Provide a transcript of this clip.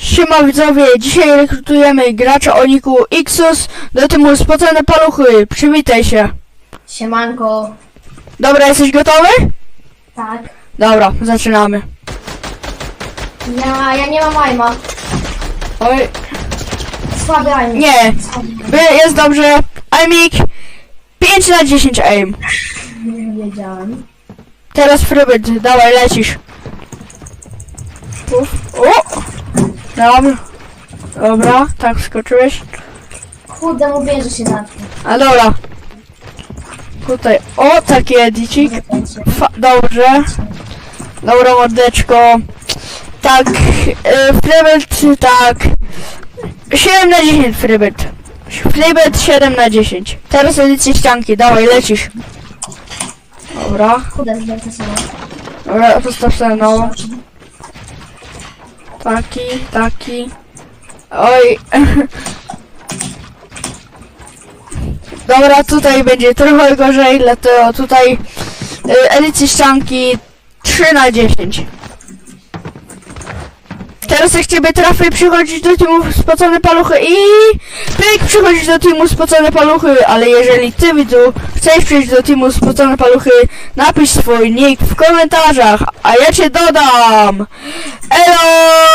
Siema widzowie, dzisiaj rekrutujemy gracza o niku Ixus do teamu Spocone Paluchy. Przywitaj się. Siemanko. Dobra, jesteś gotowy? Tak. Dobra, zaczynamy. Ja, ja nie mam aima. Oj, Słaby aim. nie, Słaby. by, jest dobrze. Aimik 5 na 10 aim. Nie wiedziałem. Teraz Frybyt, dawaj, lecisz. Uf, o! Dobra. Dobra, tak skoczyłeś. Kurde, mówię, że się natknę. A dobra. Tutaj, o, taki edicik. Fa dobrze. Dobra, mordeczko. Tak, e, Frybet, tak. 7 na 10 Frybet. Frybet 7 na 10. Teraz edycję ścianki, dawaj, lecisz. Dobra, Kurde, zbędę dobra, postaw sobie no. Taki, taki. Oj. Dobra, tutaj będzie trochę gorzej, dlatego tutaj y, edycje ścianki 3 na 10. Teraz jak ciebie trafię, przychodzisz do teamu spocone paluchy i pyk, przychodzisz do teamu spocone paluchy, ale jeżeli ty widzu chcesz przyjść do teamu spocone paluchy, napisz swój nick w komentarzach, a ja cię dodam! Elo!